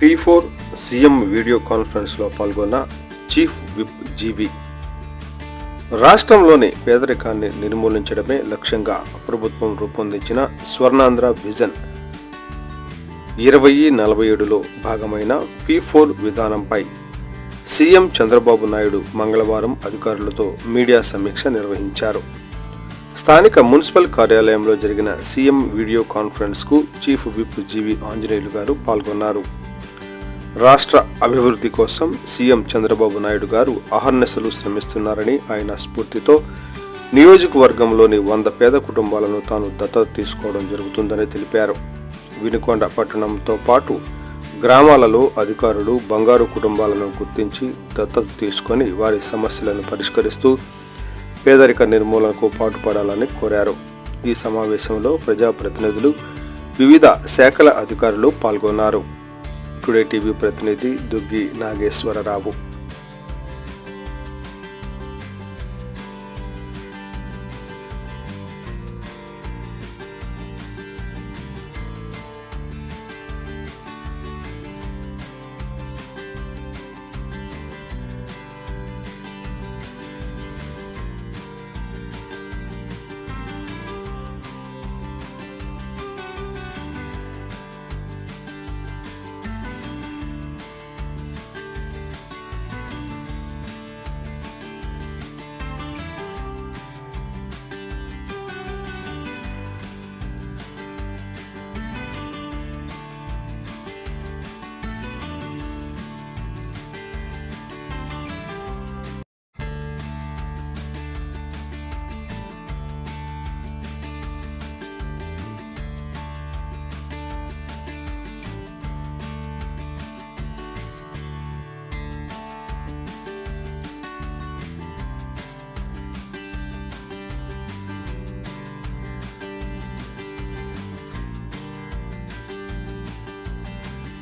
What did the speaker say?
P four CM video కాన్ఫరెన్స్లో పాల్గొన్న chief whip GB రాష్ట్రంలోని పేదరికాన్ని నిర్మూలించడమే లక్ష్యంగా ప్రభుత్వం రూపొందించిన స్వర్ణాంధ్ర విజన్. ఇరవై నలభై ఏడులో భాగమైన పీ ఫోర్ విధానంపై సీఎం చంద్రబాబు నాయుడు మంగళవారం అధికారులతో మీడియా సమీక్ష నిర్వహించారు. స్థానిక మున్సిపల్ కార్యాలయంలో జరిగిన సీఎం వీడియో కాన్ఫరెన్స్కు చీఫ్ విప్ జీవి ఆంజనేయులు గారు పాల్గొన్నారు. రాష్ట్ర అభివృద్ధి కోసం సీఎం చంద్రబాబు నాయుడు గారు అహర్నిశలు శ్రమిస్తున్నారని ఆయన స్ఫూర్తితో నియోజకవర్గంలోని వంద పేద కుటుంబాలను తాను దత్తత తీసుకోవడం జరుగుతుందని తెలిపారు. వినుకొండ పట్టణంతో పాటు గ్రామాలలో అధికారులు బంగారు కుటుంబాలను గుర్తించి దత్తత తీసుకొని వారి సమస్యలను పరిష్కరిస్తూ పేదరిక నిర్మూలనకు పాటుపడాలని కోరారు. ఈ సమావేశంలో ప్రజాప్రతినిధులు వివిధ శాఖల అధికారులు పాల్గొన్నారు. టుడే టీవీ ప్రతినిధి దుగ్గి నాగేశ్వరరావు.